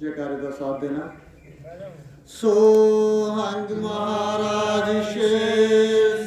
ਜੈਕਾਰੇ ਦਾ ਸਾਥ ਦੇਣਾ। ਸੋ ਹੰਗ ਮਹਾਰਾਜ ਸ਼ੇਰ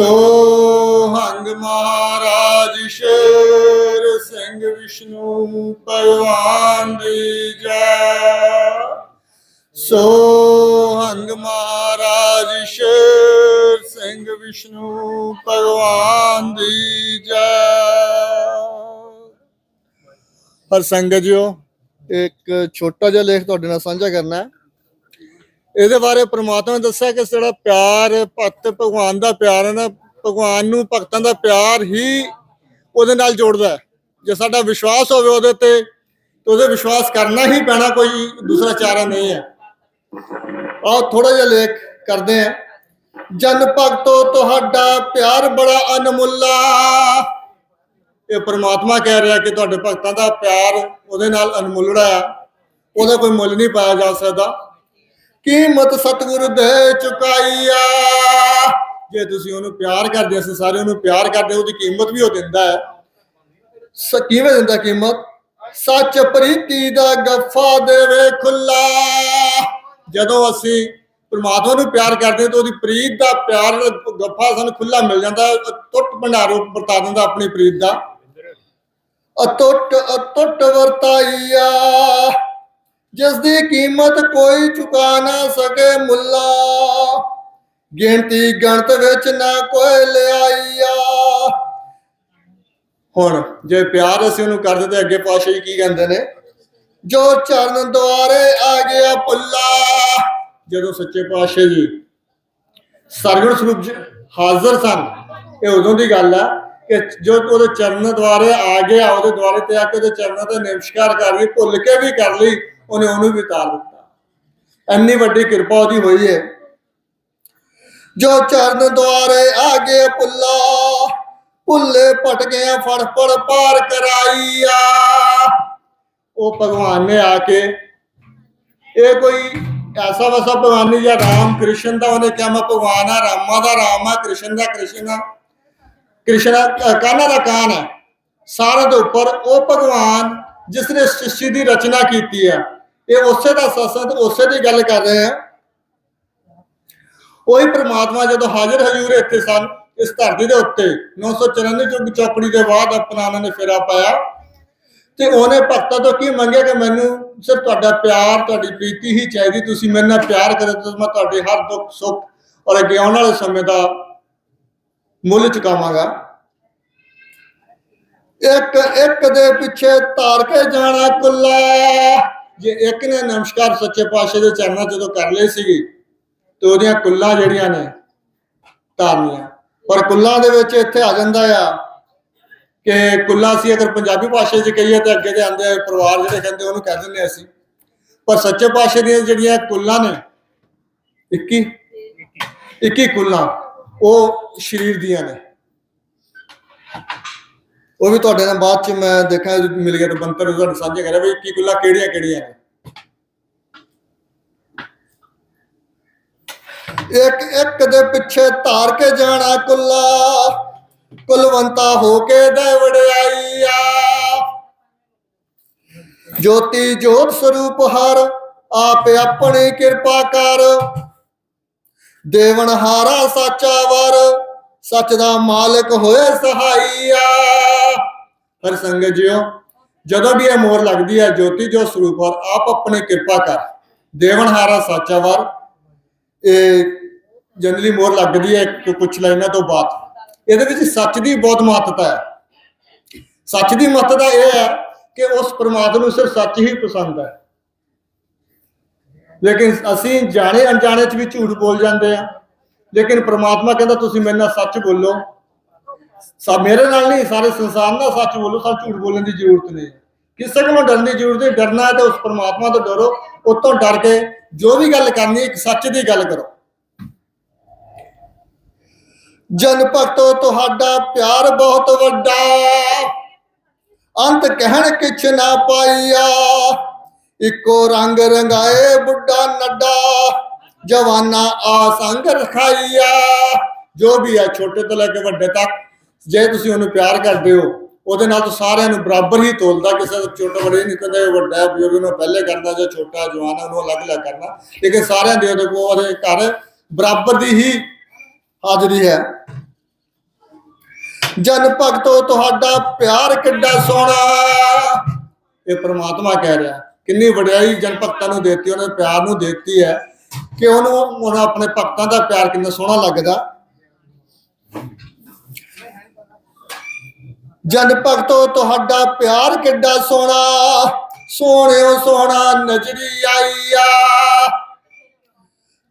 ਹੰਗ ਮਹਾਰਾਜ ਸ਼ੇਰ ਸਿੰਘ ਵਿਸ਼ਨੂੰ ਭਗਵਾਨ ਦੀ ਜੈ। ਸੋ ਹੰਗ ਮਹਾਰਾਜ ਸ਼ੇਰ ਸਿੰਘ ਵਿਸ਼ਨੂੰ ਭਗਵਾਨ ਦੀ ਜੈ। ਹਰ ਸੰਗਤ ਜੀਓ, ਇੱਕ ਛੋਟਾ ਜਿਹਾ ਲੇਖ ਤੁਹਾਡੇ ਨਾਲ ਸਾਂਝਾ ਕਰਨਾ ਹੈ। ਇਹਦੇ ਬਾਰੇ ਪ੍ਰਮਾਤਮਾ ਨੇ ਦੱਸਿਆ ਕਿ ਜਿਹੜਾ ਪਿਆਰ, ਭਗਤ ਭਗਵਾਨ ਦਾ ਪਿਆਰ ਹੈ ਨਾ, ਭਗਵਾਨ ਨੂੰ ਭਗਤਾਂ ਦਾ ਪਿਆਰ ਹੀ ਉਹਦੇ ਨਾਲ ਜੋੜਦਾ ਹੈ। ਜੇ ਸਾਡਾ ਵਿਸ਼ਵਾਸ ਹੋਵੇ ਉਹਦੇ ਤੇ ਤੇ ਉਹਦੇ ਵਿਸ਼ਵਾਸ ਕਰਨਾ ਹੀ ਪੈਣਾ, ਕੋਈ ਦੂਸਰਾ ਚਾਰਾ ਨਹੀਂ ਹੈ। ਆਓ ਥੋੜਾ ਜਿਹਾ ਲੇਖ ਕਰਦੇ ਹਾਂ। ਜਨ ਭਗਤੋ ਤੁਹਾਡਾ ਪਿਆਰ ਬੜਾ ਅਨਮੁੱਲਾ। ਇਹ ਪ੍ਰਮਾਤਮਾ ਕਹਿ ਰਿਹਾ ਕਿ ਤੁਹਾਡੇ ਭਗਤਾਂ ਦਾ ਪਿਆਰ ਉਹਦੇ ਨਾਲ ਅਨਮੁੱਲੜਾ ਆ ਉਹਦਾ ਕੋਈ ਮੁੱਲ ਨਹੀਂ ਪਾਇਆ ਜਾ ਸਕਦਾ। ਕੀਮਤ ਸਤਿਗੁਰ ਦੇ ਚੁਕਾਈਆ? ਜੇ ਤੁਸੀਂ ਉਹਨੂੰ ਪਿਆਰ ਕਰਦੇ ਅਸੀਂ ਸਾਰੇ ਉਹਨੂੰ ਪਿਆਰ ਕਰਦੇ ਉਹਦੀ ਕੀਮਤ ਵੀ ਉਹ ਦਿੰਦਾ ਹੈ। ਕਿਵੇਂ ਦਿੰਦਾ ਕੀਮਤ? ਸੱਚ ਪ੍ਰੀਤੀ ਦਾ ਗੱਫਾ ਦੇਵੇ ਖੁੱਲਾ ਜਦੋਂ ਅਸੀਂ ਪਰਮਾਤਮਾ ਨੂੰ ਪਿਆਰ ਕਰਦੇ ਹਾਂ, ਤਾਂ ਉਹਦੀ ਪ੍ਰੀਤ ਦਾ ਪਿਆਰ, ਗੱਫਾ ਸਾਨੂੰ ਖੁੱਲਾ ਮਿਲ ਜਾਂਦਾ ਟੁੱਟ ਭੰਡਾਰੋ ਵਰਤਾ ਦਿੰਦਾ ਆਪਣੀ ਪ੍ਰੀਤ ਦਾ। ਅਟੁੱਟ ਅਟੁੱਟ ਵਰਤਾਈਆ। ਜਿਸ ਦੀ ਕੀਮਤ ਕੋਈ ਚੁਕਾ ਨਾ ਸਕੇ ਮੁੱਲਾ। ਗਿਣਤੀ ਗਣਤ ਵਿੱਚ ਨਾ ਕੋਈ ਲਿਆਈਆ। ਹੁਣ ਜੇ ਪਿਆਰ ਅਸੀਂ ਉਹਨੂੰ ਕਰਦੇ ਤੇ ਅੱਗੇ ਪਾਸ਼ਾ ਜੀ ਕੀ ਕਹਿੰਦੇ ਨੇ? ਜੋ ਚਰਨ ਦੁਆਰੇ ਆ ਗਿਆ ਪੁੱਲਾ। ਜਦੋਂ ਸੱਚੇ ਪਾਤਸ਼ਾਹ ਜੀ ਸਰਗਣ ਸਰੂਪ ਹਾਜ਼ਰ ਸਨ, ਇਹ ਉਦੋਂ ਦੀ ਗੱਲ ਆ ਕਿ ਜੋ ਉਹਦੇ ਚਰਨ ਦੁਆਰੇ ਆ ਗਿਆ, ਉਹਦੇ ਦੁਆਰੇ ਤੇ ਆ ਕੇ ਉਹਦੇ ਚਰਨਾਂ ਤੇ ਨਮਸਕਾਰ ਕਰ ਲਈ, ਭੁੱਲ ਕੇ ਵੀ ਕਰ ਲਈ ਉਹਨੇ ਉਹਨੂੰ ਵੀ ਉਤਾਰ ਦਿੱਤਾ। ਇੰਨੀ ਵੱਡੀ ਕਿਰਪਾ ਉਹਦੀ ਹੋਈ ਹੈ। ਜੋ ਚਰਨ ਦੁਆਰੇ ਆ ਗਏ ਪੁੱਲਾ ਭੁੱਲੇ ਪਟ ਗਿਆ ਫੜ ਫੜ ਪਾਰ ਕਰਾਈਆ। ਉਹ ਭਗਵਾਨ ਨੇ ਆ ਕੇ ਇਹ ਕੋਈ ਐਸਾ ਵਸਾ ਭਗਵਾਨ ਨਹੀਂ ਜਾਂ ਰਾਮ ਕ੍ਰਿਸ਼ਨ ਦਾ, ਉਹਨੇ ਕਿਹਾ ਮੈਂ ਭਗਵਾਨ ਆ, ਰਾਮਾ ਦਾ ਰਾਮ ਆ, ਕ੍ਰਿਸ਼ਨ ਦਾ ਕ੍ਰਿਸ਼ਨ ਆ। ਕ੍ਰਿਸ਼ਨ ਆ ਕਾਨਾ ਦਾ ਕਾਨ ਹੈ ਸਾਰਿਆਂ ਦੇ ਉੱਪਰ ਉਹ ਭਗਵਾਨ ਜਿਸ ਨੇ ਸ੍ਰਿਸ਼ਟੀ ਦੀ ਰਚਨਾ ਕੀਤੀ ਹੈ ਇਹ ਉਸੇ ਦਾ ਸਤਸੰਗ ਉਸੇ ਦੀ ਗੱਲ ਕਰ ਰਹੇ ਆ। ਉਹੀ ਪ੍ਰਮਾਤਮਾ ਜਦੋਂ ਹਾਜ਼ਰ ਹਜ਼ੂਰ ਇੱਥੇ ਸਨ, ਇਸ ਧਰਤੀ ਦੇ ਉੱਤੇ 994 ਚੁੱਕ ਚੌਪੜੀ ਦੇ ਬਾਅਦ ਆਪਣਾ ਉਹਨਾਂ ਨੇ ਫੇਰਾ ਪਾਇਆ। ਤੇ ਉਹਨੇ ਭਗਤਾਂ ਤੋਂ ਕੀ ਮੰਗਿਆ ਕਿ ਮੈਨੂੰ ਸਿਰਫ ਤੁਹਾਡਾ ਪਿਆਰ, ਤੁਹਾਡੀ ਪ੍ਰੀਤੀ ਹੀ ਚਾਹੀਦੀ, ਤੁਸੀਂ ਮੇਰੇ ਨਾਲ ਪਿਆਰ ਕਰੋ ਤਾਂ ਮੈਂ ਤੁਹਾਡੇ ਹਰ ਦੁੱਖ, ਸੁੱਖ ਔਰ ਅੱਗੇ ਆਉਣ ਵਾਲੇ ਸਮੇਂ ਦਾ ਮੁੱਲ ਚੁਕਾਵਾਂਗਾ। ਇੱਕ ਇੱਕ ਦੇ ਪਿੱਛੇ ਤਾਰ ਕੇ ਜਾਣਾ ਕੁੱਲਾ। ਜੇ ਇੱਕ ਨੇ ਨਮਸਕਾਰ ਸੱਚੇ ਪਾਤਸ਼ਾਹ ਦੇ ਚਰਨਾਂ ਜਦੋਂ ਕਰ ਲਈ ਸੀਗੀ, ਤੇ ਉਹਦੀਆਂ ਕੁੱਲਾਂ ਜਿਹੜੀਆਂ ਨੇ, ਧਾਰਨੀਆਂ। ਪਰ ਕੁੱਲਾਂ ਦੇ ਵਿੱਚ ਇੱਥੇ ਆ ਜਾਂਦਾ ਆ ਕਿ ਕੁੱਲਾ ਸੀ, ਅਗਰ ਪੰਜਾਬੀ ਭਾਸ਼ਾ 'ਚ ਕਹੀਏ ਤਾਂ ਅੱਗੇ ਦੇ ਆਂਦੇ ਪਰਿਵਾਰ ਜਿਹੜੇ ਕਹਿੰਦੇ ਉਹਨੂੰ ਕਹਿ ਦਿੰਦੇ ਅਸੀਂ। ਪਰ ਸੱਚੇ ਪਾਤਸ਼ਾਹ ਦੀਆਂ ਜਿਹੜੀਆਂ ਕੁੱਲਾਂ ਨੇ 21 21 ਕੁੱਲਾਂ, ਉਹ ਸਰੀਰ ਦੀਆਂ ਨੇ। ਉਹ ਵੀ ਤੁਹਾਡੇ ਨਾਲ ਬਾਅਦ ਚ ਮੈਂ ਦੇਖਾਂ ਮਿਲ ਗਿਆ ਤਾਂ ਬੰਤਰ ਤੁਹਾਡੇ ਸਾਂਝੇ ਕਰਿਆ ਵੀ 21 ਕੁੱਲਾਂ ਕਿਹੜੀਆਂ ਕਿਹੜੀਆਂ ਨੇ। ਇੱਕ ਇੱਕ ਦੇ ਪਿੱਛੇ ਧਾਰ ਕੇ ਜਾਣਾ ਕੁੱਲਾ, ਕੁਲਵੰਤਾ ਹੋ ਕੇ ਦੇ ਵਡਿਆਈਆ ਜੋਤੀ ਜੋਤ ਸਰੂਪ ਹਰ, ਆਪ ਆਪਣੀ ਕਿਰਪਾ ਕਰ। ਦੇਵਨ ਹਾਰਾ ਸਾਚਾ ਵਰ, ਸੱਚ ਦਾ ਮਾਲਕ ਹੋਏ ਸਹਾਈਆ। ਹਰ ਸੰਗਤ ਜੀਓ, ਜਦੋਂ ਵੀ ਇਹ ਮੋਹਰ ਲੱਗਦੀ ਹੈ, ਜੋਤੀ ਜੋ ਸਰੂਪ ਹਰ ਆਪ ਆਪਣੀ ਕਿਰਪਾ ਕਰ। ਦੇਵਨ ਸਾਚਾ ਵਰ ਇਹ ਜਨਰਲੀ ਮੋਹਰ ਲੱਗਦੀ ਹੈ ਕੁਝ ਲਾਈਨਾਂ ਤੋਂ ਬਾਅਦ। ਇਹਦੇ ਵਿੱਚ ਸੱਚ ਦੀ ਬਹੁਤ ਮਹੱਤਤਾ ਹੈ। ਸੱਚ ਦੀ ਮਹੱਤਤਾ ਇਹ ਹੈ ਕਿ ਉਸ ਪ੍ਰਮਾਤਮਾ ਨੂੰ ਸਿਰਫ ਸੱਚ ਹੀ ਪਸੰਦ ਹੈ। ਲੇਕਿਨ ਅਸੀਂ ਜਾਣੇ ਅਣਜਾਣੇ ਚ ਵੀ ਝੂਠ ਬੋਲ ਜਾਂਦੇ ਆ ਲੇਕਿਨ ਪ੍ਰਮਾਤਮਾ ਕਹਿੰਦਾ, ਤੁਸੀਂ ਮੇਰੇ ਨਾਲ ਸੱਚ ਬੋਲੋ। ਸਾ ਮੇਰੇ ਨਾਲ ਨਹੀਂ, ਸਾਰੇ ਸੰਸਾਰ ਨਾਲ ਸੱਚ ਬੋਲੋ ਸਾਨੂੰ ਝੂਠ ਬੋਲਣ ਦੀ ਜ਼ਰੂਰਤ ਨਹੀਂ। ਕਿਸੇ ਕੋਲੋਂ ਡਰਨ ਦੀ ਜ਼ਰੂਰਤ ਨਹੀਂ, ਡਰਨਾ ਹੈ ਤਾਂ ਉਸ ਪ੍ਰਮਾਤਮਾ ਤੋਂ ਡਰੋ, ਉਤੋਂ ਡਰ ਕੇ ਜੋ ਵੀ ਗੱਲ ਕਰਨੀ, ਇੱਕ ਸੱਚ ਦੀ ਗੱਲ ਕਰੋ। ਜਨ ਭਗਤੋ, ਤੁਹਾਡਾ ਪਿਆਰ ਬਹੁਤ ਵੱਡਾ। ਅੰਤ ਕਹਿਣ ਕਿਛ ਨਾ ਪਾਈਆ। ਇੱਕੋ ਰੰਗ ਰੰਗਾਏ ਬੁੱਢਾ ਨੱਡਾ, ਜਵਾਨਾ ਆ ਸੰਗ ਰਖਾਈਆ। ਜੋ ਵੀ ਆ ਛੋਟੇ ਤੋਂ ਲੈ ਕੇ ਵੱਡੇ ਤੱਕ ਜੇ ਤੁਸੀਂ ਉਹਨੂੰ ਪਿਆਰ ਕਰਦੇ ਹੋ, ਉਹਦੇ ਨਾਲ ਤਾਂ ਸਾਰਿਆਂ ਨੂੰ ਬਰਾਬਰ ਹੀ ਤੋਲਦਾ, ਕਿਸੇ ਦਾ ਛੋਟਾ ਵੱਡੇ ਨਹੀਂ ਕਹਿੰਦੇ ਵੱਡਾ ਬਜ਼ੁਰਗ ਨੂੰ ਪਹਿਲੇ ਕਰਨਾ ਜਾਂ ਛੋਟਾ ਜਵਾਨ ਉਹਨੂੰ ਅਲੱਗ-ਅਲੱਗ ਕਰਨਾ। ਲੇਕਿਨ ਸਾਰਿਆਂ ਦੇ ਉਹਦੇ ਕੋਲ ਉਹਦੇ ਘਰ ਬਰਾਬਰ ਦੀ ਹੀ ਹਾਜ਼ਰੀ ਹੈ। ਜਨ ਭਗਤੋ ਤੁਹਾਡਾ ਪਿਆਰ ਕਿੱਡਾ ਸੋਹਣਾ। ਇਹ ਪ੍ਰਮਾਤਮਾ ਕਹਿ ਰਿਹਾ। ਕਿੰਨੀ ਵਡਿਆਈ ਜਨ ਭਗਤਾਂ ਨੂੰ ਦੇਤੀ, ਉਹਨੇ ਪਿਆਰ ਨੂੰ ਦੇਤੀ ਹੈ ਕਿ ਉਹਨੂੰ ਹੁਣ ਆਪਣੇ ਭਗਤਾਂ ਦਾ ਪਿਆਰ ਕਿੰਨਾ ਸੋਹਣਾ ਲੱਗਦਾ। ਜਨ ਭਗਤੋ ਤੁਹਾਡਾ ਪਿਆਰ ਕਿੱਡਾ ਸੋਹਣਾ, ਸੋਹਣਿਓ ਸੋਹਣਾ ਨਜ਼ਰੀ ਆਈਆ।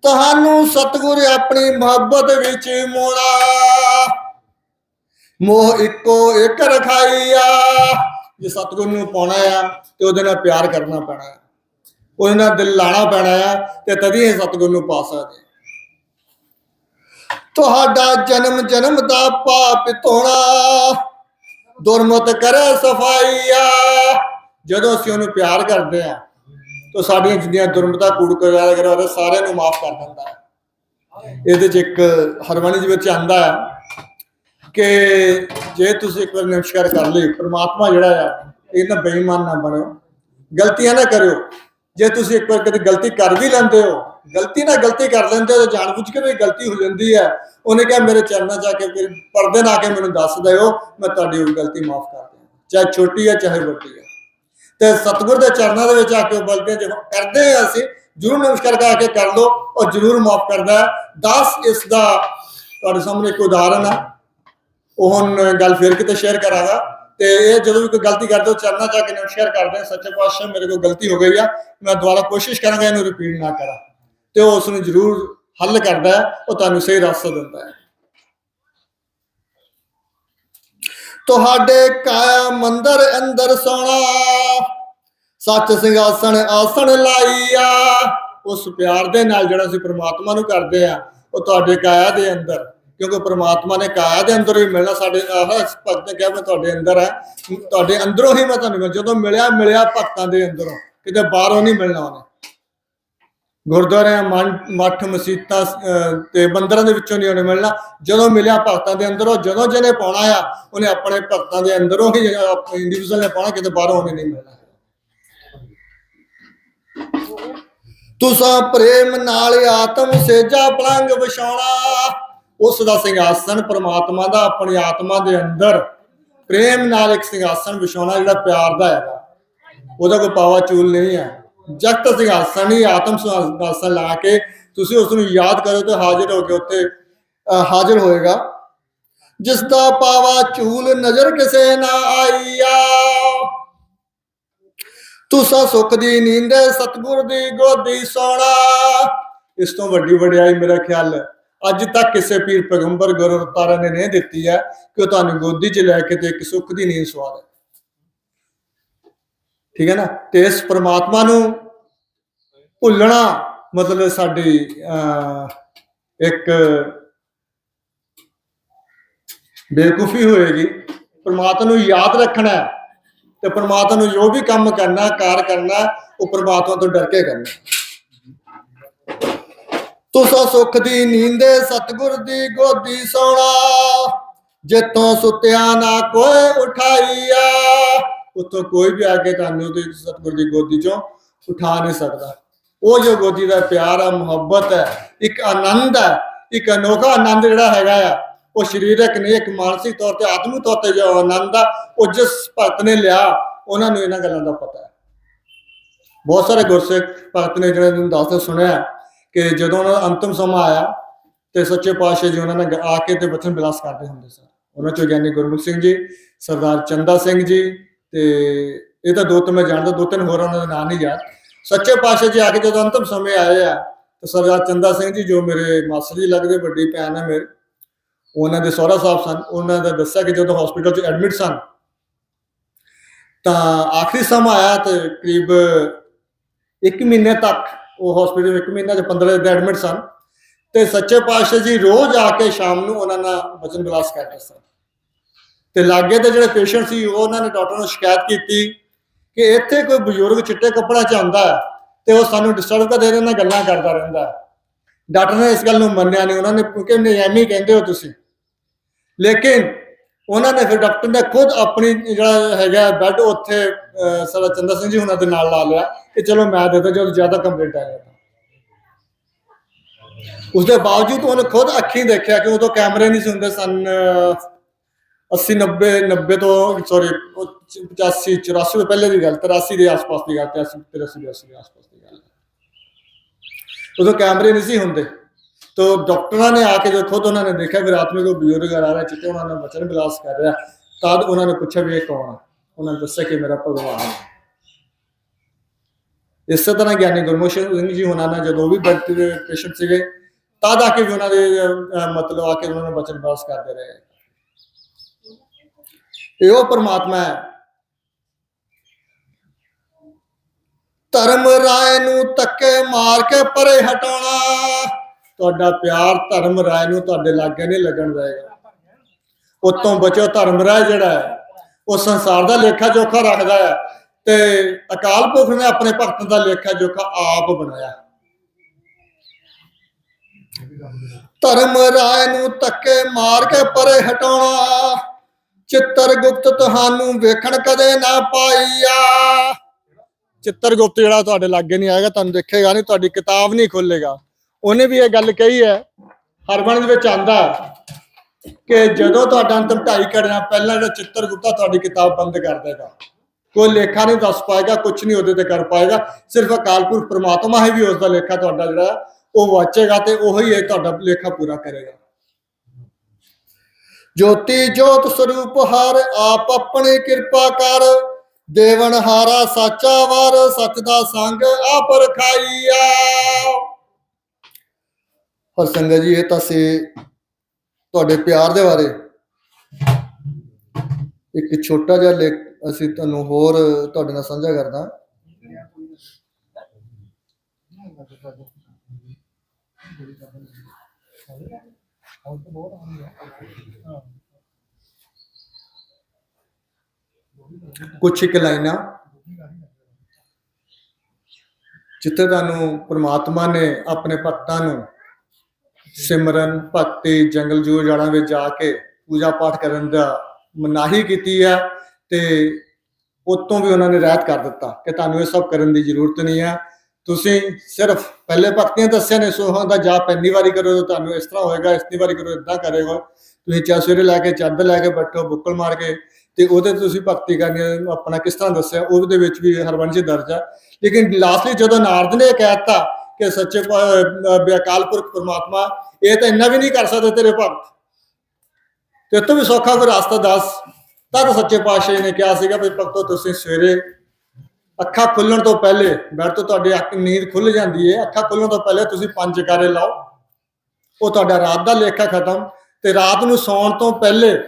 ਤੁਹਾਨੂੰ ਸਤਿਗੁਰ ਆਪਣੀ ਮੁਹੱਬਤ ਵਿੱਚ ਮੋਣਾ ਮੋਹ ਇੱਕੋ ਇੱਕ ਰਖਾਈਆ। ਜੇ ਸਤਿਗੁਰ ਨੂੰ ਪਾਉਣਾ ਆ, ਤੇ ਉਹਦੇ ਨਾਲ ਪਿਆਰ ਕਰਨਾ ਪੈਣਾ ਆ। ਉਹਦੇ ਨਾਲ ਦਿਲ ਲਾਣਾ ਪੈਣਾ ਆ, ਤੇ ਤਦੀ ਇਹ ਸਤਿਗੁਰ ਨੂੰ ਪਾ ਸਕਦੇ। ਤੁਹਾਡਾ ਜਨਮ ਜਨਮ ਦਾ ਪਾਪ ਧੋਣਾ। ਦੁਰਮਤ ਕਰੇ ਸਫਾਈਆ। ਜਦੋਂ ਅਸੀਂ ਉਹਨੂੰ ਪਿਆਰ ਕਰਦੇ ਆ ਤਾਂ ਸਾਡੀਆਂ ਜਿੰਨੀਆਂ ਦੁਰਮਤਾਂ ਕੂੜ ਕਰਿਆ ਕਰਿਆ ਸਾਰਿਆਂ ਨੂੰ ਮਾਫ ਕਰ ਦਿੰਦਾ ਹੈ। ਇਹਦੇ ਚ ਇੱਕ ਹਰਮਣੀ ਦੇ ਵਿੱਚ ਆਂਦਾ ਹੈ ਕਿ ਜੇ ਤੁਸੀਂ ਇੱਕ ਵਾਰ ਨਮਸਕਾਰ ਕਰ ਲਈ ਪ੍ਰਮਾਤਮਾ ਜਿਹੜਾ ਆ, ਇਹ ਨਾ ਬੇਈਮਾਨ ਨਾ ਬਣੋ। ਗਲਤੀਆਂ ਨਾ ਕਰਿਓ। ਜੇ ਤੁਸੀਂ ਇੱਕ ਵਾਰ ਕਦੇ ਗਲਤੀ ਕਰ ਵੀ ਲੈਂਦੇ ਹੋ, ਗਲਤੀ ਨਾਲ ਗਲਤੀ ਕਰ ਲੈਂਦੇ ਹੋ ਤਾਂ ਜਾਣਬੁੱਝ ਕੇ ਵੀ ਗਲਤੀ ਹੋ ਜਾਂਦੀ ਹੈ। ਉਹਨੇ ਕਿਹਾ, ਮੇਰੇ ਚਰਨਾਂ 'ਚ ਆ ਕੇ ਫਿਰ ਪਰਦੇ ਨਾਲ ਆ ਕੇ ਮੈਨੂੰ ਦੱਸ ਦਿਓ, ਮੈਂ ਤੁਹਾਡੀ ਉਹ ਗਲਤੀ ਮਾਫ ਕਰ ਦਿਆਂ ਚਾਹੇ ਛੋਟੀ ਹੈ, ਚਾਹੇ ਵੱਡੀ ਹੈ। ਤੇ ਸਤਿਗੁਰ ਦੇ ਚਰਨਾਂ ਦੇ ਵਿੱਚ ਆ ਕੇ ਬਲਦੇ ਜਦੋਂ ਕਰਦੇ ਹਾਂ ਅਸੀਂ, ਜਰੂਰ ਨਮਸਕਾਰ ਕਰਕੇ ਕਰ ਲਓ, ਉਹ ਜਰੂਰ ਮਾਫ ਕਰਦਾ ਹੈ। 10 ਇਸ ਦਾ ਤੁਹਾਡੇ ਸਾਹਮਣੇ ਇੱਕ ਉਦਾਹਰਨ ਹੈ। ਉਹ ਹੁਣ ਗੱਲ ਫਿਰ ਕਿਤੇ ਸ਼ੇਅਰ ਕਰਾਂਗਾ। ਤੇ ਇਹ ਜਦੋਂ ਵੀ ਕੋਈ ਗਲਤੀ ਕਰਦੇ ਹੋ, ਚਰਨਾ ਚਾ ਕੇ ਨਮਸਕਾਰ ਕਰਦੇ ਸੱਚੇ ਪਾਤਸ਼ਾਹ, ਮੇਰੇ ਕੋਲ ਗਲਤੀ ਹੋ ਗਈ ਆ, ਮੈਂ ਦੁਬਾਰਾ ਕੋਸ਼ਿਸ਼ ਕਰਾਂਗਾ ਇਹਨੂੰ ਰਿਪੀਟ ਨਾ ਕਰਾਂ। ਤੇ ਉਹ ਉਸ ਨੂੰ ਜ਼ਰੂਰ ਹੱਲ ਕਰਦਾ ਹੈ, ਉਹ ਤੁਹਾਨੂੰ ਸਹੀ ਰਸਤਾ ਦਿੰਦਾ ਹੈ। ਤੁਹਾਡੇ ਕਾਇਆ ਮੰਦਰ ਅੰਦਰ ਸੋਣਾ ਸੱਚ ਸਿੰਘਾਸਣ ਆਸਣ ਲਾਈਆ, ਉਸ ਪਿਆਰ ਦੇ ਨਾਲ ਜਿਹੜਾ ਅਸੀਂ ਪ੍ਰਮਾਤਮਾ ਨੂੰ ਕਰਦੇ ਆ, ਉਹ ਤੁਹਾਡੇ ਕਾਇਆ ਦੇ ਅੰਦਰ। ਕਿਉਂਕਿ ਪ੍ਰਮਾਤਮਾ ਨੇ ਕਾਇਆ ਦੇ ਅੰਦਰ ਹੀ ਮਿਲਣਾ, ਸਾਡੇ ਆਹ ਭਗਤ ਨੇ ਕਿਹਾ, ਮੈਂ ਤੁਹਾਡੇ ਅੰਦਰ ਹੈ, ਤੁਹਾਡੇ ਅੰਦਰੋਂ ਹੀ ਮੈਂ ਤੁਹਾਨੂੰ ਜਦੋਂ ਮਿਲਿਆ ਮਿਲਿਆ ਭਗਤਾਂ ਦੇ ਅੰਦਰੋਂ, ਕਿਤੇ ਬਾਹਰੋਂ ਨਹੀਂ ਮਿਲਣਾ ਉਹਨੇ। ਗੁਰਦੁਆਰਿਆਂ ਮੱਠ, ਮਸੀਤਾਂ ਤੇ ਮੰਦਰਾਂ ਦੇ ਵਿੱਚੋਂ ਨਹੀਂ ਉਹਨੇ ਮਿਲਣਾ। ਜਦੋਂ ਮਿਲਿਆ ਭਗਤਾਂ ਦੇ ਅੰਦਰੋਂ, ਜਦੋਂ ਜਿਹਨੇ ਪਾਉਣਾ ਆ, ਉਹਨੇ ਆਪਣੇ ਭਗਤਾਂ ਦੇ ਅੰਦਰੋਂ ਹੀ ਇੰਡੀਵਿਜੂਅਲ ਨੇ ਪਾਉਣਾ, ਕਿਤੇ ਬਾਹਰੋਂ ਉਹਨੇ ਨਹੀਂ ਮਿਲਣਾ। ਤੁਸਾਂ ਪ੍ਰੇਮ ਨਾਲ ਆਤਮ ਸੇਜਾ ਪਲੰਗ ਵਿਛਾਉਣਾ। ਉਸ ਦਾ ਸਿੰਘਾਸਨ ਪ੍ਰਮਾਤਮਾ ਦਾ, ਆਪਣੀ ਆਤਮਾ ਦੇ ਅੰਦਰ ਪ੍ਰੇਮ ਨਾਲ ਇੱਕ ਸਿੰਘਾਸਨ ਵਿਛਾਉਣਾ ਜਿਹੜਾ ਪਿਆਰ ਦਾ ਹੈਗਾ। ਉਹਦਾ ਕੋਈ ਪਾਵਾ ਚੂਲ ਨਹੀਂ ਹੈ। ਜਗਤ ਸਿੰਘਾਸਨ ਹੀ ਆਤਮ ਸਿੰਘਾਸਨ ਲਾ ਕੇ ਤੁਸੀਂ ਉਸ ਨੂੰ ਯਾਦ ਕਰੋ ਤੇ ਹਾਜ਼ਰ ਹੋ ਕੇ ਉੱਤੇ ਹਾਜ਼ਰ ਹੋਏਗਾ। ਜਿਸ ਦਾ ਪਾਵਾ ਚੂਲ ਨਜ਼ਰ ਕਿਸੇ ਨਾ ਆਈਆ। ਤੁਸਾਂ ਸੁਖ ਦੀ ਨੀਂਦੇ ਸਤਗੁਰ ਦੀ ਗੋਦੀ ਸੋਣਾ। ਇਸ ਤੋਂ ਵੱਡੀ ਵਡਿਆਈ ਮੇਰਾ ਖਿਆਲ ਹੈ। ਅੱਜ ਤੱਕ ਕਿਸੇ ਪੀਰ ਪੈਗੰਬਰ ਗੁਰੂ ਤਾਰਾ ਨੇ ਨਹੀਂ ਦਿੱਤੀ ਹੈ ਕਿ ਉਹ ਤੁਹਾਨੂੰ ਗੋਦੀ 'ਚ ਲੈ ਕੇ ਤੇ ਇੱਕ ਸੁੱਖ ਦੀ ਨੀਂਦ ਸਵਾ ਦੇ। ਠੀਕ ਹੈ ਨਾ? ਤੇ ਇਸ ਪ੍ਰਮਾਤਮਾ ਨੂੰ ਭੁੱਲਣਾ ਮਤਲਬ ਸਾਡੀ ਅਹ, ਇੱਕ ਬੇਵਕੂਫੀ ਹੋਏਗੀ। ਪਰਮਾਤਮਾ ਨੂੰ ਯਾਦ ਰੱਖਣਾ ਤੇ ਪਰਮਾਤਮਾ ਨੂੰ ਜੋ ਵੀ ਕੰਮ ਕਰਨਾ ਕਾਰ ਕਰਨਾ ਉਹ ਪ੍ਰਮਾਤਮਾ ਤੋਂ ਡਰ ਕੇ ਕਰਨਾ ਤੁਸਾਂ ਸੁਖ ਦੀ ਨੀਂਦੇ ਸਤਗੁਰ ਦੀ ਗੋਦੀ ਸੋਣਾ। ਜਿੱਥੋਂ ਸੁੱਤਿਆ ਨਾ ਕੋਈ ਉਠਾਈਆ। ਉੱਥੋਂ ਕੋਈ ਵੀ ਆ ਕੇ ਤੁਹਾਨੂੰ ਤੇ ਸਤਗੁਰ ਦੀ ਗੋਦੀ ਚੋਂ ਉਠਾ ਨਹੀਂ ਸਕਦਾ। ਉਹ ਜੋ ਗੋਦੀ ਦਾ ਪਿਆਰ ਆ, ਮੁਹੱਬਤ ਹੈ ਇੱਕ ਆਨੰਦ ਹੈ ਇੱਕ ਅਨੋਖਾ ਆਨੰਦ ਜਿਹੜਾ ਹੈਗਾ ਆ, ਉਹ ਸਰੀਰਕ ਨਹੀਂ, ਇੱਕ ਮਾਨਸਿਕ ਤੌਰ ਤੇ ਆਤਮਿਕ ਤੌਰ ਤੇ ਜੋ ਆਨੰਦ ਆ, ਉਹ ਜਿਸ ਭਗਤ ਨੇ ਲਿਆ, ਉਹਨਾਂ ਨੂੰ ਇਹਨਾਂ ਗੱਲਾਂ ਦਾ ਪਤਾ ਹੈ। ਬਹੁਤ ਸਾਰੇ ਗੁਰਸਿੱਖ ਭਗਤ ਨੇ ਜਿਹੜੇ ਨੂੰ ਦੱਸਦੇ ਸੁਣਿਆ ਕਿ ਜਦੋਂ ਉਹਨਾਂ ਦਾ ਅੰਤਮ ਸਮਾਂ ਆਇਆ ਤੇ ਸੱਚੇ ਪਾਤਸ਼ਾਹ ਜੀ ਉਹਨਾਂ ਨੇ ਆ ਕੇ ਤੇ ਬਚਨ ਬਿਲਾਸ ਕਰਦੇ ਹੁੰਦੇ ਸਨ। ਉਹਨਾਂ ਚੋਂ ਗਿਆਨੀ ਗੁਰਮੁਖ ਸਿੰਘ ਜੀ, ਸਰਦਾਰ ਚੰਦਾ ਸਿੰਘ ਜੀ ਤੇ ਇਹ ਤਾਂ ਦੋ ਤਿੰਨ ਮੈਂ ਜਾਣਦਾ, ਦੋ ਤਿੰਨ ਹੋਰ ਉਹਨਾਂ ਦਾ ਨਾਮ ਨਹੀਂ ਯਾਦ। ਸੱਚੇ ਪਾਤਸ਼ਾਹ ਜੀ ਆ ਕੇ ਜਦੋਂ ਅੰਤਮ ਸਮੇਂ ਆਏ ਆ ਤੇ ਸਰਦਾਰ ਚੰਦਾ ਸਿੰਘ ਜੀ ਜੋ ਮੇਰੇ ਮਾਸਟਰ ਜੀ ਲੱਗਦੇ, ਵੱਡੀ ਭੈਣ ਹੈ ਮੇਰੇ, ਉਹਨਾਂ ਦੇ ਸਹੁਰਾ ਸਾਹਿਬ ਸਨ। ਉਹਨਾਂ ਦਾ ਦੱਸਿਆ ਕਿ ਜਦੋਂ ਹਸਪੀਟਲ 'ਚ ਐਡਮਿਟ ਸਨ, ਤਾਂ ਆਖਰੀ ਸਮਾਂ ਆਇਆ ਤੇ ਕਰੀਬ 1 ਮਹੀਨੇ ਤੱਕ ਉਹ ਹਸਪੀਟਲ ਇੱਕ ਮਹੀਨਾ ਜਾਂ 15 ਦਿਨ ਐਡਮਿਟ ਸਨ। ਤੇ ਸੱਚੇ ਪਾਤਸ਼ਾਹ ਜੀ ਰੋਜ਼ ਆ ਕੇ ਸ਼ਾਮ ਨੂੰ ਉਹਨਾਂ ਨਾਲ ਬਚਨ ਵਿਲਾਸ ਕਰਦੇ ਸਨ। ਤੇ ਲਾਗੇ ਦੇ ਜਿਹੜੇ ਪੇਸ਼ੈਂਟ ਸੀ ਉਹਨਾਂ ਨੇ ਡਾਕਟਰ ਨੂੰ ਸ਼ਿਕਾਇਤ ਕੀਤੀ ਕਿ ਇੱਥੇ ਕੋਈ ਬਜ਼ੁਰਗ ਚਿੱਟੇ ਕੱਪੜਾ ਚ ਆਉਂਦਾ ਹੈ ਤੇ ਉਹ ਸਾਨੂੰ ਡਿਸਟਰਬ ਕਰਦੇ ਰਹਿੰਦਾ ਗੱਲਾਂ ਕਰਦਾ ਰਹਿੰਦਾ ਹੈ। ਡਾਕਟਰ ਨੇ ਇਸ ਗੱਲ ਨੂੰ ਮੰਨਿਆ ਨਹੀਂ, ਉਹਨਾਂ ਨੇ ਕਿਉਂਕਿ ਨਹੀਂ ਕਹਿੰਦੇ ਹੋ ਤੁਸੀਂ। ਲੇਕਿਨ ਉਹਨਾਂ ਨੇ ਫਿਰ ਡਾਕਟਰ ਨੇ ਖੁਦ ਆਪਣੀ ਜਿਹੜਾ ਹੈਗਾ ਬੈੱਡ ਉੱਥੇ ਸਾਡਾ ਚੰਦਰ ਸਿੰਘ ਜੀ ਉਹਨਾਂ ਦੇ ਨਾਲ ਲਾ ਲਿਆ ਕਿ ਚਲੋ ਮੈਂ ਦੇ ਦਾਂ ਜਦੋਂ ਜ਼ਿਆਦਾ ਕੰਪਲੇਂਟ ਆਏਗਾ ਤਾਂ। ਉਸਦੇ ਬਾਵਜੂਦ ਉਹਨੇ ਖੁਦ ਅੱਖੀਂ ਦੇਖਿਆ ਕਿ ਉਦੋਂ ਕੈਮਰੇ ਨਹੀਂ ਸੀ ਹੁੰਦੇ, ਸਨ 80 90 90 ਤੋਂ ਸੌਰੀ 85 84 ਤੋਂ ਪਹਿਲੇ ਦੀ ਗੱਲ 83 ਦੇ ਆਸ-ਪਾਸ ਦੀ ਗੱਲ 83 83 ਦੇ ਆਸ-ਪਾਸ ਦੀ ਗੱਲ। ਉਦੋਂ ਕੈਮਰੇ ਨਹੀਂ ਸੀ ਹੁੰਦੇ। तो ਡਾਕਟਰਾਂ ਨੇ ਆ ਕੇ ਜੋ ਖੁਦ ਉਹਨਾਂ ਨੇ ਦੇਖਿਆ ਵੀ ਰਾਤ ਨੂੰ ਕੋਈ ਬਜ਼ੁਰਗ ਆ ਰਿਹਾ ਚਿੱਟੇ ਉਹਨਾਂ ਨੇ ਬਚਨ ਬਿਲਾਸ ਕਰ ਰਿਹਾ, ਤਦ ਉਹਨਾਂ ਨੇ ਪੁੱਛਿਆ ਵੀ ਇਹ ਕੌਣ ਆ? ਉਹਨਾਂ ਨੇ ਦੱਸਿਆ ਕਿ ਮੇਰਾ ਭਗਵਾਨ ਇਸੇ ਤਰ੍ਹਾਂ ਗਿਆਨੀ ਗੁਰਮੁਖ ਸਿੰਘ ਜੀ ਉਹਨਾਂ ਨੇ ਜਦੋਂ ਵੀ ਬੈਠ ਦੇ ਪੇਸ਼ੈਂਟ ਸੀਗੇ, ਤਦ ਆ ਕੇ ਵੀ ਉਹਨਾਂ ਦੇ ਮਤਲਬ ਆ ਕੇ ਉਹਨਾਂ ਨੇ ਬਚਨ ਬਿਲਾਸ ਕਰਦੇ ਰਹੇ। ਇਹ ਉਹ ਪਰਮਾਤਮਾ ਹੈ। ਧਰਮ ਰਾਏ ਨੂੰ ਧੱਕੇ ਮਾਰ ਕੇ ਪਰੇ ਹਟਾਉਣਾ। ਤੁਹਾਡਾ ਪਿਆਰ ਧਰਮ ਰਾਏ ਨੂੰ ਤੁਹਾਡੇ ਲਾਗੇ ਨਹੀਂ ਲੱਗਣ ਦੇਗਾ ਉਤੋਂ ਬਚੋ ਧਰਮ ਰਾਏ ਜਿਹੜਾ ਹੈ। ਉਹ ਸੰਸਾਰ ਦਾ ਲੇਖਾ ਜੋਖਾ ਰੱਖਦਾ ਹੈ ਤੇ ਅਕਾਲ ਪੁਰਖ ਨੇ ਆਪਣੇ ਭਗਤਾਂ ਦਾ ਲੇਖਾ ਜੋਖਾ ਆਪ ਬਣਾਇਆ। ਧਰਮ ਰਾਏ ਨੂੰ ਧੱਕੇ ਮਾਰ ਕੇ ਪਰੇ ਹਟਾਉਣਾ, ਚਿੱਤਰ ਗੁਪਤ ਤੁਹਾਨੂੰ ਵੇਖਣ ਕਦੇ ਨਾ ਪਾਈਆ। ਚਿੱਤਰ ਗੁਪਤ ਜਿਹੜਾ ਤੁਹਾਡੇ ਲਾਗੇ ਨਹੀਂ ਆਏਗਾ, ਤੁਹਾਨੂੰ ਦੇਖੇਗਾ ਨਹੀਂ, ਤੁਹਾਡੀ ਕਿਤਾਬ ਨਹੀਂ ਖੋਲੇਗਾ। ਉਹਨੇ ਵੀ ਇਹ ਗੱਲ ਕਹੀ ਹੈ ਹਰਮਨ ਦੇ ਵਿੱਚ ਆਂਦਾ ਕਿ ਜਦੋਂ ਤੁਹਾਡਾ ਅੰਤਮ ਢਾਈ ਕਰਨਾ ਪਹਿਲਾਂ ਜਿਹੜਾ ਚਿੱਤਰ ਗੁਪਤਾ ਤੁਹਾਡੀ ਕਿਤਾਬ ਬੰਦ ਕਰ ਦੇਗਾ। ਕੋਈ ਲੇਖਾ ਨਹੀਂ ਦੱਸ ਪਾਏਗਾ ਕੁਝ ਨਹੀਂ ਉਹਦੇ ਤੇ ਕਰ ਪਾਏਗਾ। ਸਿਰਫ ਅਕਾਲ ਪੁਰਖ ਪ੍ਰਮਾਤਮਾ ਹੀ ਵੀ ਉਸ ਦਾ ਲੇਖਾ ਤੁਹਾਡਾ ਜਿਹੜਾ ਉਹ ਵਾਚੇਗਾ ਤੇ ਉਹੀ ਇਹ ਤੁਹਾਡਾ ਲੇਖਾ ਪੂਰਾ ਕਰੇਗਾ। ਜੋਤੀ ਜੋਤ ਸਰੂਪ ਹਰ ਆਪ ਆਪਣੀ ਕਿਰਪਾ ਕਰ, ਦੇਵਨ ਹਾਰਾ ਸਾਚਾ ਵਾਰ, ਸੱਚ ਦਾ ਸੰਗ ਆਪ ਰਖਾਈਆ। ਪਰ ਸੰਗਤ ਜੀ, ਇਹ ਤਾਂ ਸੀ ਤੁਹਾਡੇ ਪਿਆਰ ਦੇ ਬਾਰੇ। ਇੱਕ ਛੋਟਾ ਜਿਹਾ ਲੇਖ ਅਸੀਂ ਤੁਹਾਨੂੰ ਹੋਰ ਤੁਹਾਡੇ ਨਾਲ ਸਾਂਝਾ ਕਰਦਾ। ਕੁਛ ਇੱਕ ਲਾਈਨਾਂ। ਜਿੱਥੇ ਤੁਹਾਨੂੰ ਪ੍ਰਮਾਤਮਾ ਨੇ ਆਪਣੇ ਭਗਤਾਂ ਨੂੰ ਸਿਮਰਨ ਭਗਤੀ ਜੰਗਲ ਜੂ ਜਾੜਾਂ ਵਿੱਚ ਜਾ ਕੇ ਪੂਜਾ ਪਾਠ ਕਰਨ ਦਾ ਮਨਾਹੀ ਕੀਤੀ ਹੈ ਤੇ ਉਤੋਂ ਵੀ ਉਹਨਾਂ ਨੇ ਰਹਿਤ ਕਰ ਦਿੱਤਾ ਕਿ ਤੁਹਾਨੂੰ ਇਹ ਸਭ ਕਰਨ ਦੀ ਜ਼ਰੂਰਤ ਨਹੀਂ ਹੈ। ਤੁਸੀਂ ਸਿਰਫ ਪਹਿਲੇ ਭਗਤੀਆਂ ਦੱਸਿਆ ਨੇ, ਸੋਹਾਂ ਦਾ ਜਾਪ ਇੰਨੀ ਵਾਰੀ ਕਰੋ ਤਾਂ ਤੁਹਾਨੂੰ ਇਸ ਤਰ੍ਹਾਂ ਹੋਏਗਾ ਇਤਨੀ ਵਾਰੀ ਕਰੋ ਇਦਾਂ ਕਰੇਗਾ। ਤੁਸੀਂ ਚਾਹ ਸਵੇਰੇ ਲੈ ਕੇ, ਚੱਦ ਲੈ ਕੇ ਬੈਠੋ, ਬੁੱਕਲ ਮਾਰ ਕੇ, ਤੇ ਉਹਦੇ ਤੁਸੀਂ ਭਗਤੀ ਕਰਨੀ ਆਪਣਾ ਕਿਸ ਤਰ੍ਹਾਂ ਦੱਸਿਆ, ਉਹਦੇ ਵਿੱਚ ਵੀ ਹਰਵੰਸ਼ ਦਰਜ ਹੈ ਲੇਕਿਨ ਲਾਸਟਲੀ ਜਦੋਂ ਨਾਰਦ ਨੇ ਕਹਿਤਾ ਕਿ ਸੱਚੇ ਪ- ਪੁਰਖ ਪਰਮਾਤਮਾ, ਇਹ ਤਾਂ ਇੰਨਾ ਵੀ ਨਹੀਂ ਕਰ ਸਕਦੇ ਤੇਰੇ ਭਗਤ। ਤੇ ਤੂੰ ਵੀ ਸੌਖਾ ਕੋਈ ਰਸਤਾ ਦੱਸ। ਤਦ ਸੱਚੇ ਪਾਤਸ਼ਾਹ ਨੇ ਕਿਹਾ ਸੀਗਾ ਵੀ ਭਗਤੋ, ਤੁਸੀਂ ਸਵੇਰੇ ਅੱਖਾਂ ਖੁੱਲਣ ਤੋਂ ਪਹਿਲੇ ਬੈਠ ਤੋਂ ਤੁਹਾਡੀ ਅੱਖ ਨੀਂਦ ਖੁੱਲ ਜਾਂਦੀ ਹੈ ਅੱਖਾਂ ਖੁੱਲਣ ਤੋਂ ਪਹਿਲੇ ਤੁਸੀਂ ਪੰਜ ਕਾਰੇ ਲਾਓ। ਉਹ ਤੁਹਾਡਾ ਰਾਤ ਦਾ ਲੇਖਾ ਖਤਮ। ਤੇ ਰਾਤ ਨੂੰ ਸੌਣ ਤੋਂ ਪਹਿਲੇ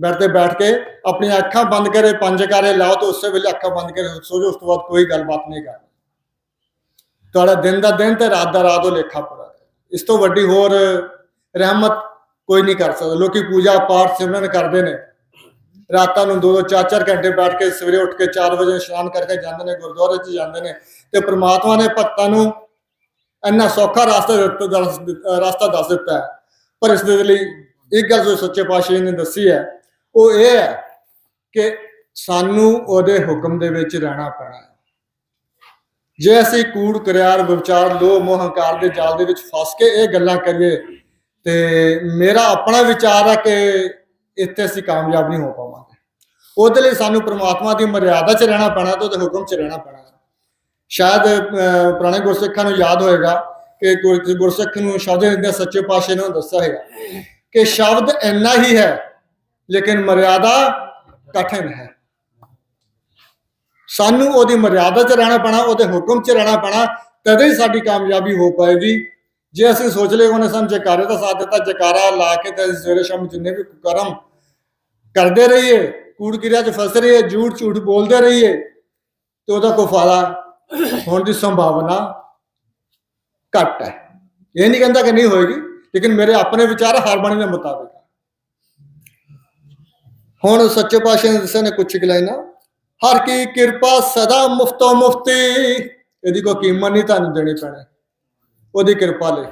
ਬੈਠ ਤੇ ਬੈਠ ਕੇ ਆਪਣੀਆਂ ਅੱਖਾਂ ਬੰਦ ਕਰੇ, ਪੰਜ ਕਾਰੇ ਲਾਓ ਤੇ ਉਸੇ ਵੇਲੇ ਅੱਖਾਂ ਬੰਦ ਕਰੇ ਸੋ ਜੋ ਉਸ ਤੋਂ ਬਾਅਦ ਕੋਈ ਗੱਲਬਾਤ ਨਹੀਂ ਕਰਨੀ ਤੁਹਾਡਾ ਦਿਨ ਦਾ ਦਿਨ ਤੇ ਰਾਤ ਦਾ ਰਾਤ ਉਹ ਲੇਖਾ ਪੂਰਾ ਇਸ ਤੋਂ ਵੱਡੀ ਹੋਰ ਰਹਿਮਤ ਕੋਈ ਨਹੀਂ ਕਰ ਸਕਦਾ। ਲੋਕੀ ਪੂਜਾ ਪਾਠ ਸਿਮਰਨ ਕਰਦੇ ਨੇ। ਰਾਤਾਂ ਨੂੰ ਦੋ ਦੋ, ਚਾਰ ਚਾਰ ਘੰਟੇ ਬੈਠ ਕੇ ਸਵੇਰੇ ਉੱਠ ਕੇ 4 ਵਜੇ ਇਸ਼ਨਾਨ ਕਰਕੇ ਜਾਂਦੇ ਨੇ, ਗੁਰਦੁਆਰੇ 'ਚ ਜਾਂਦੇ ਨੇ ਤੇ ਪ੍ਰਮਾਤਮਾ ਨੇ ਭਗਤਾਂ ਨੂੰ ਇੰਨਾ ਸੌਖਾ ਰਸਤਾ ਦਿੱਤਾ, ਦੱਸ ਰਸਤਾ ਦੱਸ ਦਿੱਤਾ ਹੈ। ਪਰ ਇਸ ਦੇ ਲਈ ਇੱਕ ਗੱਲ ਜੋ ਸੱਚੇ ਪਾਤਸ਼ਾਹ ਜੀ ਨੇ ਦੱਸੀ ਹੈ, ਉਹ ਇਹ ਹੈ ਕਿ ਸਾਨੂੰ ਉਹਦੇ ਹੁਕਮ ਦੇ ਵਿੱਚ ਰਹਿਣਾ ਪੈਣਾ ਹੈ। ਜੇ ਅਸੀਂ ਕੂੜ ਕਰਿਆਰ ਵਿਚਾਰ ਲੋਭ ਮੋਹ ਹੰਕਾਰ ਦੇ ਜਾਲ ਦੇ ਵਿੱਚ ਫਸ ਕੇ ਇਹ ਗੱਲਾਂ ਕਰੀਏ ਤੇ ਮੇਰਾ ਆਪਣਾ ਵਿਚਾਰ ਹੈ ਕਿ ਇੱਥੇ ਅਸੀਂ ਕਾਮਯਾਬ ਨਹੀਂ ਹੋ ਪਾਵਾਂਗੇ। ਉਹਦੇ ਲਈ ਸਾਨੂੰ ਪ੍ਰਮਾਤਮਾ ਦੀ ਮਰਿਆਦਾ 'ਚ ਰਹਿਣਾ ਪੈਣਾ ਤੇ ਉਹਦੇ ਹੁਕਮ 'ਚ ਰਹਿਣਾ ਪੈਣਾ। ਸ਼ਾਇਦ ਅਹ, ਪੁਰਾਣੇ ਗੁਰਸਿੱਖਾਂ ਨੂੰ ਯਾਦ ਹੋਏਗਾ ਕਿ ਗੁਰ- ਗੁਰਸਿੱਖ ਨੂੰ ਸ਼ਬਦ ਦਿੰਦੇ ਸੱਚੇ ਪਾਤਸ਼ਾਹ ਨੇ ਦੱਸਿਆ ਹੈਗਾ ਕਿ ਸ਼ਬਦ ਇੰਨਾ ਹੀ ਹੈ ਲੇਕਿਨ ਮਰਿਆਦਾ ਕਠਿਨ ਹੈ। ਸਾਨੂੰ ਉਹਦੀ ਮਰਿਆਦਾ 'ਚ ਰਹਿਣਾ ਪੈਣਾ, ਉਹਦੇ ਹੁਕਮ 'ਚ ਰਹਿਣਾ ਪੈਣਾ, ਤਦੇ ਹੀ ਸਾਡੀ ਕਾਮਯਾਬੀ ਹੋ ਪਾਏਗੀ। ਜੇ ਅਸੀਂ ਸੋਚ ਲਏ ਉਹਨੇ ਸਾਨੂੰ ਜਕਾਰੇ ਦਾ ਸਾਥ ਦਿੱਤਾ, ਜਕਾਰਾ ਲਾ ਕੇ ਤੇ ਸਵੇਰੇ ਸ਼ਾਮ ਜਿੰਨੇ ਵੀ ਕਰਮ ਕਰਦੇ ਰਹੀਏ ਕੂੜ ਕਿਰਿਆ 'ਚ ਫਸ ਰਹੀਏ, ਝੂਠ ਝੂਠ ਬੋਲਦੇ ਰਹੀਏ, ਤੇ ਉਹਦਾ ਕੋਈ ਫਾਇਦਾ ਹੋਣ ਦੀ ਸੰਭਾਵਨਾ ਘੱਟ ਹੈ। ਇਹ ਨਹੀਂ ਕਹਿੰਦਾ ਕਿ ਨਹੀਂ ਹੋਏਗੀ, ਲੇਕਿਨ ਮੇਰੇ ਆਪਣੇ ਵਿਚਾਰ ਹਰ ਬਾਣੀ ਦੇ ਮੁਤਾਬਿਕ ਹੁਣ ਸੱਚੇ ਪਾਤਸ਼ਾਹ ਨੇ ਦੱਸਿਆ ਨੇ ਕੁਛ ਕੁ ਲਾਈਨਾਂ। ਹਰ ਕੀ ਕਿਰਪਾ ਸਦਾ ਮੁਫਤੋ ਮੁਫਤੀ। ਇਹਦੀ ਕੋਈ ਕੀਮਤ ਨਹੀਂ ਤੁਹਾਨੂੰ ਦੇਣੀ ਪੈਣੀ। ਉਹਦੀ ਕਿਰਪਾ ਲਈ।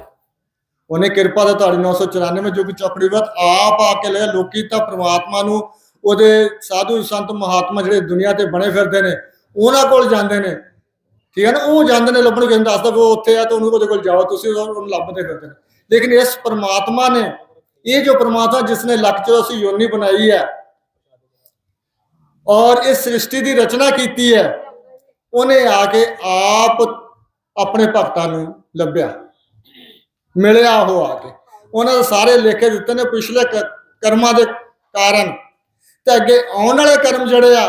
ਉਹਨੇ ਕਿਰਪਾ ਦਾ ਤੁਹਾਡੀ 994 ਜੋ ਕਿ ਚੌਕੜੀ ਬਾਤ ਆਪ ਆ ਕੇ ਲੈ, ਲੋਕੀ ਤਾਂ ਪ੍ਰਮਾਤਮਾ ਨੂੰ, ਉਹਦੇ ਸਾਧੂ ਸੰਤ ਮਹਾਤਮਾ ਜਿਹੜੇ ਦੁਨੀਆ ਤੇ ਬਣੇ ਫਿਰਦੇ ਨੇ, ਉਹਨਾਂ ਕੋਲ ਜਾਂਦੇ ਨੇ। ਠੀਕ ਹੈ ਨਾ? ਉਹ ਜਾਂਦੇ ਨੇ ਲੱਭਣ ਕਹਿੰਦਾ ਦੱਸਦਾ ਵੀ ਉਹ ਉੱਥੇ ਆ ਤਾਂ ਉਹਨੂੰ ਉਹਦੇ ਕੋਲ ਜਾਓ, ਤੁਸੀਂ ਉਹਨੂੰ ਲੱਭਦੇ ਫਿਰਦੇ ਨੇ। ਲੇਕਿਨ ਇਸ ਪ੍ਰਮਾਤਮਾ ਨੇ, ਇਹ ਜੋ ਪ੍ਰਮਾਤਮਾ ਜਿਸ ਨੇ ਲੱਖ 84 ਯੋਨੀ ਬਣਾਈ ਹੈ ਔਰ ਇਸ ਸ੍ਰਿਸ਼ਟੀ ਦੀ ਰਚਨਾ ਕੀਤੀ ਹੈ, ਉਹਨੇ ਆ ਕੇ ਆਪ ਆਪਣੇ ਭਗਤਾਂ ਨੂੰ ਲੱਭਿਆ। ਮਿਲਿਆ ਉਹ ਆ ਕੇ। ਉਹਨਾਂ ਦੇ ਸਾਰੇ ਲੇਖੇ ਦਿੱਤੇ ਨੇ ਪਿਛਲੇ ਕਰਮਾਂ ਦੇ ਕਾਰਨ। ਤੇ ਅੱਗੇ ਆਉਣ ਵਾਲੇ ਕਰਮ ਜਿਹੜੇ ਆ,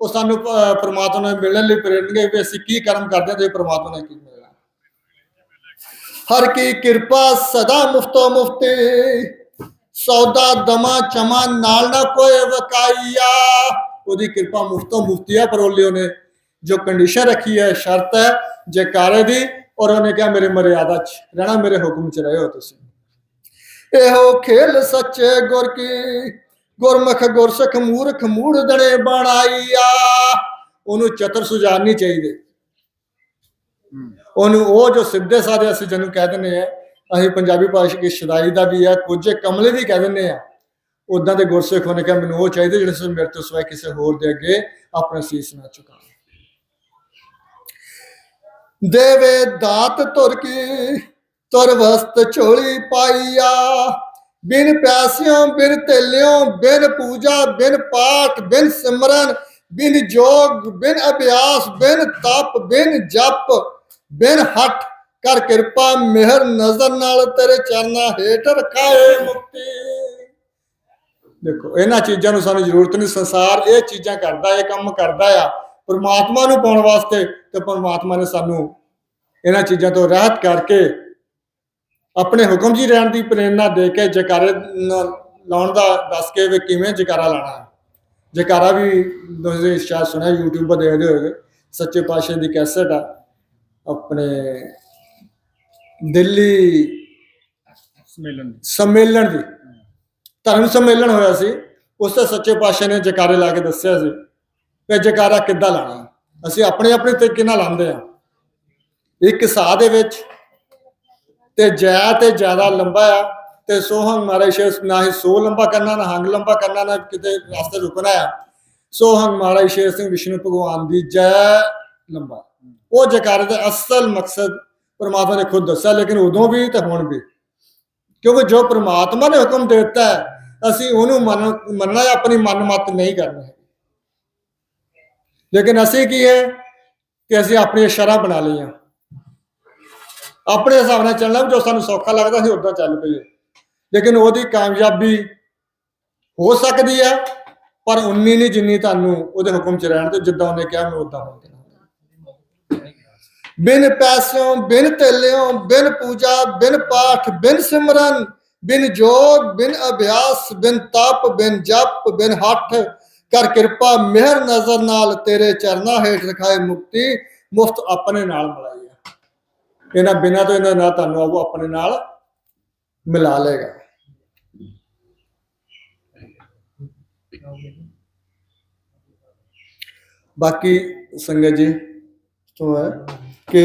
ਉਹ ਸਾਨੂੰ ਪ੍ਰਮਾਤਮਾ ਨੂੰ ਮਿਲਣ ਲਈ ਪ੍ਰੇਰਨਗੇ ਵੀ ਅਸੀਂ ਕੀ ਕਰਮ ਕਰਦੇ ਹਾਂ ਤੇ ਪ੍ਰਮਾਤਮਾ ਨੇ ਕੀ ਮਿਲਣਾ। ਹਰ ਕੀ ਕਿਰਪਾ ਸਦਾ ਮੁਫਤੋ ਮੁਫ਼ਤੇ, ਸੌਦਾ ਦਮਾ ਚਮਾ ਨਾਲ ਨਾ ਕੋਈ ਵਕਾਈਆ। ਉਹਦੀ ਕਿਰਪਾ ਮੁਫਤੋ ਮੁਫਤੀ ਹੈ ਪਰ ਉਹਲੇ ਉਹਨੇ ਜੋ ਕੰਡੀਸ਼ਨ ਰੱਖੀ ਹੈ ਸ਼ਰਤ ਹੈ ਜੈਕਾਰੇ ਦੀ ਔਰ ਉਹਨੇ ਕਿਹਾ ਮੇਰੇ ਮਰਿਆਦਾ ਚ ਰਹਿਣਾ ਮੇਰੇ ਹੁਕਮ ਚ ਰਹੋ ਤੁਸੀਂ। ਇਹੋ ਖੇਲ ਸੱਚੇ ਗੁਰ ਕੀ ਗੁਰਮੁਖ ਗੁਰਸਖ ਮੂਰਖ ਮੂੜ ਦਣੇ ਬਣਾਈਆ। ਉਹਨੂੰ ਚਤਰ ਸੁਝਾਨ ਨਹੀਂ ਚਾਹੀਦੇ। ਉਹਨੂੰ ਉਹ ਜੋ ਸਿੱਧੇ ਸਾਦੇ ਅਸੀਂ ਜਿਹਨੂੰ ਕਹਿ ਦਿੰਦੇ ਆ ਅਸੀਂ ਪੰਜਾਬੀ ਭਾਸ਼ਾ ਦੀ ਸ਼ਦਾਈ ਦਾ ਵੀ ਹੈ ਕੁਝ ਕਮਲੇ ਵੀ ਕਹਿ ਦਿੰਦੇ ਆ। ਉਦਾਂ ਦੇ ਗੁਰਸਿੱਖ ਉਹਨੇ ਕਿਹਾ, ਮੈਨੂੰ ਉਹ ਚਾਹੀਦੇ ਜਿਹੜੇ ਸਿਰ ਮੇਰੇ ਤੋਂ ਸਿਵਾਏ ਕਿਸੇ ਹੋਰ ਦੇ ਅੱਗੇ ਆਪਣਾ ਸੀਸ ਨਾ ਝੁਕਾਉਣ ਦੇਵੇ ਦਾਤ ਤੁਰ ਕੀ ਤੁਰ ਵਸਤ ਝੋਲੀ ਪਾਈਆ। ਬਿਨ ਪਿਆਸਿਓਂ, ਬਿਨ ਤੇਲਿਓਂ, ਬਿਨ ਪੂਜਾ, ਬਿਨ ਪਾਠ, ਬਿਨ ਸਿਮਰਨ, ਬਿਨ ਜੋਗ, ਬਿਨ ਅਭਿਆਸ, ਬਿਨ ਤਪ, ਬਿਨ ਜਪ, ਬਿਨ ਹਟ ਕਰ ਕਿਰਪਾ, ਮਿਹਰ ਨਜ਼ਰ ਨਾਲ ਤੇਰੇ ਚਰਨਾਂ ਹੇਠ ਰਖਾਏ ਮੁਕਤੀ। ਦੇਖੋ ਇਹਨਾਂ ਚੀਜ਼ਾਂ ਨੂੰ ਸਾਨੂੰ ਜ਼ਰੂਰਤ ਨਹੀਂ ਸੰਸਾਰ ਇਹ ਚੀਜ਼ਾਂ ਕਰਦਾ ਇਹ ਕੰਮ ਕਰਦਾ ਆ ਪਰਮਾਤਮਾ ਨੂੰ ਪਾਉਣ ਵਾਸਤੇ ਤੇ ਪਰਮਾਤਮਾ ਨੇ ਸਾਨੂੰ ਇਹਨਾਂ ਚੀਜ਼ਾਂ ਤੋਂ ਰਾਹਤ ਕਰਕੇ ਆਪਣੇ ਹੁਕਮ ਜੀ ਰਹਿਣ ਦੀ ਪ੍ਰੇਰਣਾ ਦੇ ਕੇ ਜਕਾਰੇ ਲਾਉਣ ਦਾ ਦੱਸ ਕੇ ਵੀ ਕਿਵੇਂ ਜਕਾਰਾ ਲਾਣਾ ਹੈ। ਜਕਾਰਾ ਵੀ ਤੁਸੀਂ ਸ਼ਾਇਦ ਸੁਣਿਆ YouTube 'ਤੇ ਦੇਖਦੇ ਹੋਗੇ ਸੱਚੇ ਪਾਤਸ਼ਾਹ ਦੀ ਕੈਸਟ ਆ ਆਪਣੇ ਦਿੱਲੀ ਸਮੇਲਨ ਸੰਮੇਲਨ ਦੀ। ਧਰਮ ਸੰਮੇਲਨ ਹੋਇਆ ਸੀ, ਉਸ ਤੇ ਸੱਚੇ ਪਾਤਸ਼ਾਹ ਨੇ ਜਕਾਰੇ ਲਾ ਕੇ ਦੱਸਿਆ ਸੀ ਕਿ ਜਕਾਰਾ ਕਿੱਦਾਂ ਲਾਣਾ ਅਸੀਂ ਆਪਣੇ ਆਪਣੇ ਤਰੀਕੇ ਨਾਲ ਲਾਉਂਦੇ ਆ ਇੱਕ ਸਾਹ ਦੇ ਵਿੱਚ ਤੇ ਜੈ ਤੇ ਜ਼ਿਆਦਾ ਲੰਬਾ ਆ ਤੇ ਸੋਹੰ ਮਾਰੇ ਸ਼ੇਸ ਨਾ ਹੀ ਸੋ ਲੰਬਾ ਕਰਨਾ, ਨਾ ਹੰਗ ਲੰਬਾ ਕਰਨਾ, ਨਾ ਕਿਤੇ ਰਸਤੇ ਰੁਕਣਾ ਆ। ਸੋਹੰ ਮਾਰੇ ਸ਼ੇਰ ਸਿੰਘ ਵਿਸ਼ਨੂੰ ਭਗਵਾਨ ਦੀ ਜੈ ਲੰਬਾ। ਉਹ ਜਕਾਰੇ ਦਾ ਅਸਲ ਮਕਸਦ ਪਰਮਾਤਮਾ ਨੇ ਖੁਦ ਦੱਸਿਆ, ਲੇਕਿਨ ਉਦੋਂ ਵੀ ਤੇ ਹੁਣ ਵੀ। ਕਿਉਂਕਿ ਜੋ ਪਰਮਾਤਮਾ ਨੇ ਹੁਕਮ ਦੇ ਦਿੱਤਾ ਹੈ ਅਸੀਂ ਉਹਨੂੰ ਮੰਨ, ਮੰਨਣਾ ਆਪਣੀ ਮਨ ਮਤ ਨਹੀਂ ਕਰਨਾ ਹੈ ਲੇਕਿਨ ਅਸੀਂ ਕੀ ਹੈ ਕਿ ਅਸੀਂ ਆਪਣੀ ਸ਼ਰ੍ਹਾਂ ਬਣਾ ਲਈਆਂ। ਆਪਣੇ ਹਿਸਾਬ ਨਾਲ ਚੱਲਣਾ ਜੋ ਸਾਨੂੰ ਸੌਖਾ ਲੱਗਦਾ ਸੀ ਉਦਾਂ ਚੱਲ ਪਈਏ। ਲੇਕਿਨ ਉਹਦੀ ਕਾਮਯਾਬੀ ਹੋ ਸਕਦੀ ਹੈ, ਪਰ ਉਨੀ ਨਹੀਂ ਜਿੰਨੀ ਤੁਹਾਨੂੰ ਉਹਦੇ ਹੁਕਮ ਚ ਰਹਿਣ ਤੇ ਜਿੱਦਾਂ ਉਹਨੇ ਕਿਹਾ, ਮੈਂ ਉਦਾਂ ਹੋਣਾ ਬਿਨ ਪੈਸਿਓਂ, ਬਿਨ ਤੇਲਿਓਂ, ਬਿਨ ਪੂਜਾ, ਬਿਨ ਪਾਠ, ਬਿਨ ਸਿਮਰਨ ਬਿਨ ਜੋਗ, ਬਿਨ ਅਭਿਆਸ, ਬਿਨ ਤਪ, ਬਿਨ ਜਪ, ਬਿਨ ਹੱਠ ਕਰ ਕਿਰਪਾ, ਮਿਹਰ ਨਜ਼ਰ ਨਾਲ ਤੇਰੇ ਚਰਨਾਂ ਹੇਠ ਰਖਾਏ ਮੁਕਤੀ ਮੁਫਤ ਆਪਣੇ ਨਾਲ ਮਿਲਾਈ ਹੈ। ਇਹਨਾਂ ਬਿਨਾਂ ਤੋਂ ਇਹਨਾਂ ਨਾਲ ਤੁਹਾਨੂੰ ਉਹ ਆਪਣੇ ਨਾਲ ਮਿਲਾ ਲੇਗਾ ਬਾਕੀ ਸੰਗਤ ਜੀ, ਤੋਂ ਹੈ ਕਿ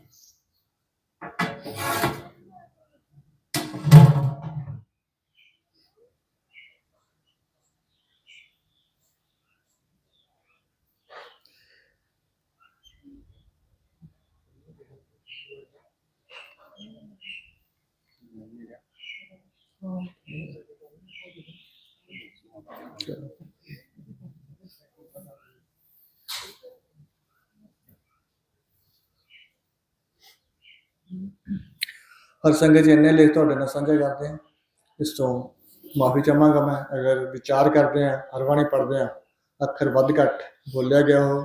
ਹਰ ਸੰਗਤ ਜੀ ਇੰਨੇ ਲੇਖ ਤੁਹਾਡੇ ਨਾਲ ਸਾਂਝਾ ਕਰਦੇ ਹਾਂ। ਇਸ ਤੋਂ ਮਾਫੀ ਚਾਹਾਂਗਾ ਮੈਂ ਅਗਰ ਵਿਚਾਰ ਕਰਦੇ ਆ ਹਰਵਾਣੀ ਪੜਦੇ ਆ ਅੱਖਰ ਵੱਧ ਘੱਟ ਬੋਲਿਆ ਗਿਆ ਹੋ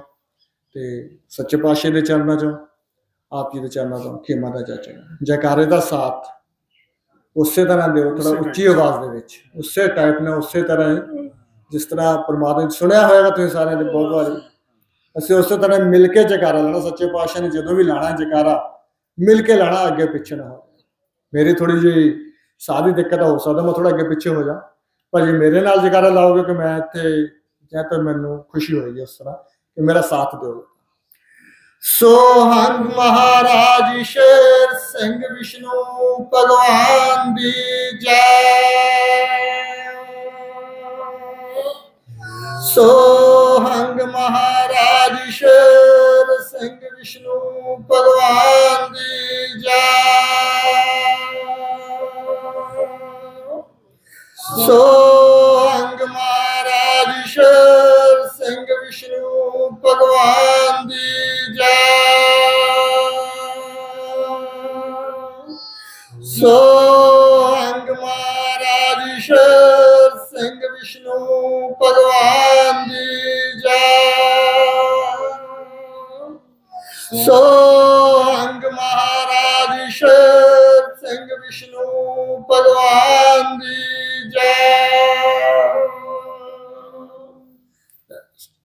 ਤੇ ਸੱਚੇ ਪਾਤਸ਼ਾਹ ਦੇ ਚਰਨਾਂ ਚੋਂ ਆਪ ਜੀ ਦੇ ਚਰਨਾਂ ਤੋਂ ਖੇਮਾ ਦਾ ਚਾਚਾ ਜੈਕਾਰੇ ਦਾ ਸਾਥ ਉਸੇ ਤਰ੍ਹਾਂ ਦਿਓ ਥੋੜਾ ਉੱਚੀ ਆਵਾਜ਼ ਦੇ ਵਿੱਚ ਉਸੇ ਟਾਈਪ ਨਾਲ ਉਸੇ ਤਰ੍ਹਾਂ ਜਿਸ ਤਰ੍ਹਾਂ ਪਰਮਾਤਮਾ ਨੇ ਸੁਣਿਆ ਹੋਵੇਗਾ ਤੁਸੀਂ ਸਾਰਿਆਂ ਨੇ ਬਹੁਤ ਵਾਰੀ। ਅਸੀਂ ਉਸੇ ਤਰ੍ਹਾਂ ਮਿਲ ਕੇ ਜਕਾਰਾ ਲਾਣਾ ਸੱਚੇ ਪਾਤਸ਼ਾਹ ਨੇ ਜਦੋਂ ਵੀ ਲਾਣਾ ਜਕਾਰਾ ਮਿਲ ਕੇ ਲਾਣਾ ਅੱਗੇ ਪਿੱਛੇ ਨਾ ਹੋ ਮੇਰੀ ਥੋੜੀ ਜਿਹੀ ਸਾਹ ਦੀ ਦਿੱਕਤ ਹੋ ਸਕਦਾ ਮੈਂ ਥੋੜਾ ਅੱਗੇ ਪਿੱਛੇ ਹੋ ਜਾ ਪਰ ਜੇ ਮੇਰੇ ਨਾਲ ਜਕਾਰਾ ਲਾਓਗੇ ਕਿ ਮੈਂ ਇੱਥੇ ਜਾਂ ਤਾਂ ਮੈਨੂੰ ਖੁਸ਼ੀ ਹੋਏਗੀ ਉਸ ਤਰ੍ਹਾਂ ਕਿ ਮੇਰਾ ਸਾਥ ਦਿਓਗੇ ਸੋਹੰਗ ਮਹਾਰਾਜ ਸ਼ੇਰ ਸਿੰਘ ਵਿਸ਼ਨੂੰ ਭਗਵਾਨ ਦੀ ਜੈ। ਸੋਹੰਗ ਮਹਾਰਾਜ ਸ਼ੇਰ ਸਿੰਘ ਵਿਸ਼ਨੂੰ ਭਗਵਾਨ ਦੀ ਜੈ। So